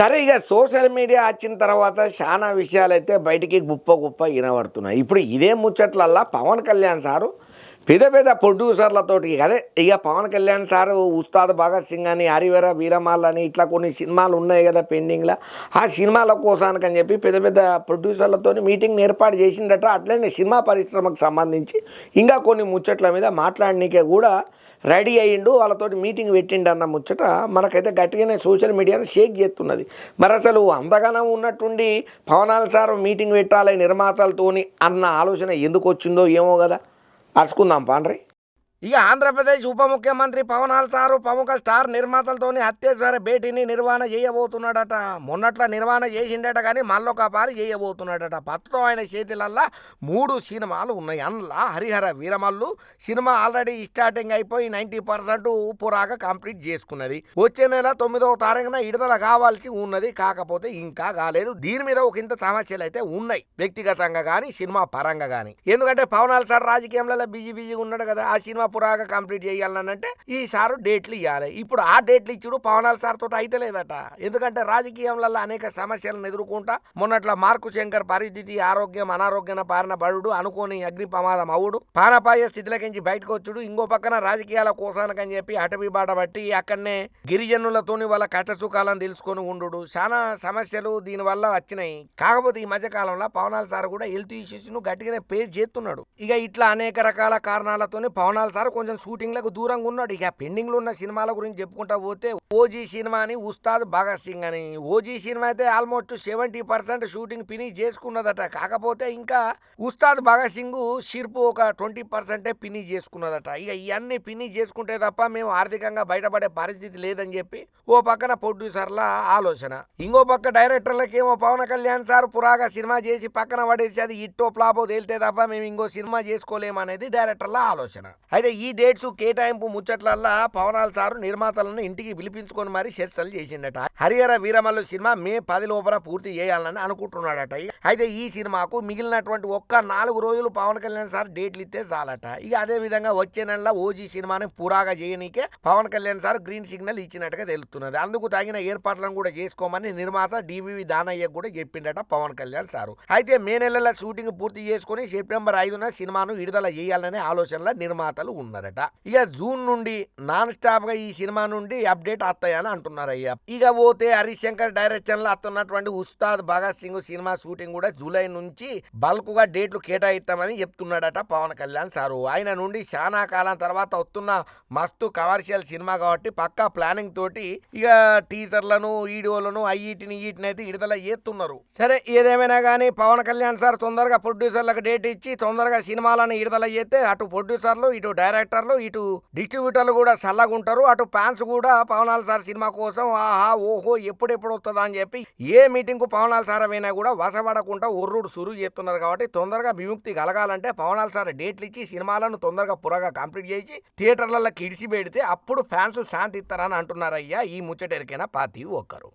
సరే ఇక social media వచ్చిన తర్వాత చాలా విషయాలు అయితే బయటికి గుప్ప గుప్ప వినబడుతున్నాయి. ఇప్పుడు ఇదే ముచ్చట్లల్లా పవన్ కళ్యాణ్ సారు పెద్ద పెద్ద ప్రొడ్యూసర్లతోటి అదే ఇక పవన్ కళ్యాణ్ సారు ఉస్తాద్ భగత్ సింగ్ అని హరివర వీరమాల్ అని ఇట్లా కొన్ని సినిమాలు ఉన్నాయి కదా పెండింగ్లో. ఆ సినిమాల కోసానికి అని చెప్పి పెద్ద పెద్ద ప్రొడ్యూసర్లతో మీటింగ్ ఏర్పాటు చేసిండట అట్లనే సినిమా పరిశ్రమకు సంబంధించి ఇంకా కొన్ని ముచ్చట్ల మీద మాట్లాడనీకే కూడా రెడీ అయ్యిండు వాళ్ళతోటి మీటింగ్ పెట్టిండు అన్న ముచ్చట మనకైతే గట్టిగానే సోషల్ మీడియాను షేక్ చేస్తున్నది. మరి అసలు అంతగానం ఉన్నట్టుండి పవనాల సార్ మీటింగ్ పెట్టాలి నిర్మాతలతోని అన్న ఆలోచన ఎందుకు వచ్చిందో ఏమో కదా. అరుచుకుందాం పాండ్రీ. ఇక ఆంధ్రప్రదేశ్ ఉప ముఖ్యమంత్రి పవన్ సారు ప్రముఖ స్టార్ నిర్మాతలతోని అత్యవసర భేటీని నిర్వహణ చేయబోతున్నాడట. మొన్నట్ల నిర్వహణ చేసిండట కానీ మళ్ళొక పారి చేయబోతున్నాడట. ప్రస్తుతం ఆయన చేతిలల్లా మూడు సినిమాలు ఉన్నాయి. అందులో Harihara Veeramallu cinema already starting అయిపోయి నైంటీ పర్సెంట్ పురాగా కంప్లీట్ చేసుకున్నది. వచ్చే నెల తొమ్మిదవ తారీఖున విడుదల కావాల్సి ఉన్నది. కాకపోతే ఇంకా కాలేదు. దీని మీద ఒక ఇంత సమస్యలు అయితే ఉన్నాయి. వ్యక్తిగతంగా కానీ సినిమా పరంగా కానీ ఎందుకంటే పవన్ సార్ రాజకీయంలో బిజీ బిజీగా ఉన్నాడు కదా. ఆ సినిమా పురాగా కంప్లీట్ చేయాలనంటే ఈ సారు డేట్లు ఇవ్వాలి ఇప్పుడు ఆ డేట్లు ఇచ్చుడు పవనాల సార్ తోటి అయితే లేదట ఎందుకంటే రాజకీయంలో అనేక సమస్యలను ఎదుర్కొంటా మొన్నట్ల మార్కు శంకర్ పరిస్థితి ఆరోగ్యం అనారోగ్యం పారిన బడుడు అనుకోని అగ్ని ప్రమాదం అవుడు. పానపాయ స్థితిలోకించి బయటకు వచ్చుడు. ఇంకో పక్కన రాజకీయాల కోసానికని చెప్పి అటవీ బాట బట్టి అక్కడనే గిరిజనులతోని వాళ్ళ కష్ట సుఖాలను తెలుసుకొని ఉండు చాలా సమస్యలు దీనివల్ల వచ్చినాయి. కాకపోతే ఈ మధ్య కాలంలో పవనాల సార్ కూడా హెల్త్ ఇష్యూస్ను గట్టిగానే పేస్ చేస్తున్నాడు ఇక ఇట్లా అనేక రకాల కారణాలతోని పవనాల్ సార్ కొంచెం షూటింగ్లకు దూరంగా ఉన్నాడు. ఇక పెండింగ్లో ఉన్న సినిమాల గురించి చెప్పుకుంటా పోతే ఓజీ సినిమా అని ఉస్తాద్ భగత్ సింగ్ అని. ఓజీ సినిమా అయితే almost seventy percent shooting finish చేసుకున్నదట. కాకపోతే ఇంకా ఉస్తాద్ భగత్ సింగ్ షిర్పు ఒక ట్వంటీ పర్సెంటే ఫినిష్ చేసుకున్నదట. ఇక ఇవన్నీ ఫినిష్ చేసుకుంటే తప్ప మేము ఆర్థికంగా బయటపడే పరిస్థితి లేదని చెప్పి ఓ పక్కన ప్రొడ్యూసర్ల ఆలోచన. ఇంకో పక్క డైరెక్టర్లకేమో పవన్ కళ్యాణ్ సార్ పురాగా సినిమా చేసి పక్కన పడేసి అది ఇట్టో ఫ్లాపో తేలితే తప్ప మేము ఇంకో సినిమా చేసుకోలేమనేది డైరెక్టర్ల ఆలోచన. అయితే ఈ డేట్స్ కేటాయింపు ముచ్చట్లల్లా పవనాల్ సారు నిర్మాతలను ఇంటికి పిలిపి పిలిపించుకొని మరీ చర్చలు చేసిండట. హరిహర వీరమల్లు సినిమా మే పది లోపల పూర్తి చేయాలని అనుకుంటున్నాడట. అయితే ఈ సినిమాకు మిగిలినటువంటి ఒక్క నాలుగు రోజులు పవన్ కళ్యాణ్ సార్ డేట్లు ఇస్తే చాలట. ఇక అదే విధంగా వచ్చే నెలలో ఓజీ సినిమాని పురాగా చేయనీకే Pawan Kalyan sir green signal ఇచ్చినట్టుగా తెలుస్తున్నది. అందుకు తగిన ఏర్పాట్లను కూడా చేసుకోమని నిర్మాత డివివి దానయ్య కూడా చెప్పిండట పవన్ కళ్యాణ్ సారు. అయితే మే నెలలో షూటింగ్ పూర్తి చేసుకుని సెప్టెంబర్ ఐదున సినిమాను విడుదల చేయాలనే ఆలోచనలో నిర్మాతలు ఉన్నారట. ఇక జూన్ నుండి నాన్ స్టాప్గా ఈ సినిమా నుండి అప్డేట్ వస్తాయని అంటున్నారయ్యా ఇక పోతే హరిశంకర్ డైరెక్షన్లో అత్తున్నటువంటి ఉస్తాద్ భగత్ సింగ్ సినిమా షూటింగ్ కూడా జూలై నుంచి బల్క్గా డేట్లు కేటాయిస్తామని చెప్తున్నాడట పవన్ కళ్యాణ్ సారు. ఆయన నుండి చాలా కాలం తర్వాత వస్తున్న మస్తు కమర్షియల్ సినిమా కాబట్టి పక్కా ప్లానింగ్ తోటి ఇక టీజర్లను వీడియోలను అయ్యిటిని వీటిని అయితే విడుదల చేస్తున్నారు. సరే ఏదేమైనా కానీ పవన్ కళ్యాణ్ సార్ తొందరగా ప్రొడ్యూసర్లకు డేట్ ఇచ్చి తొందరగా సినిమాలను విడుదల చేస్తే అటు ప్రొడ్యూసర్లు ఇటు డైరెక్టర్లు ఇటు డిస్ట్రిబ్యూటర్లు కూడా చల్లగా ఉంటారు అటు ఫ్యాన్స్ కూడా పవనాల్ సార్ సినిమా కోసం ఆహా ఓహో ఎప్పుడెప్పుడు వస్తుందా అని చెప్పి ఏ మీటింగ్కు పవనాల్ సార్ అయినా కూడా వసపడకుండా ఒర్రుడు సురువు చేస్తున్నారు కాబట్టి తొందరగా విముక్తి కలగాలంటే పవనాల్ సార్ డేట్లు ఇచ్చి సినిమాలను తొందరగా పురగా కంప్లీట్ చేసి థియేటర్లలో కిడిసి పెడితే అప్పుడు ఫ్యాన్స్ శాంతి ఇస్తారని అంటున్నారయ్యా ఈ ముచ్చటెరికైనా పాతి ఒక్కరు.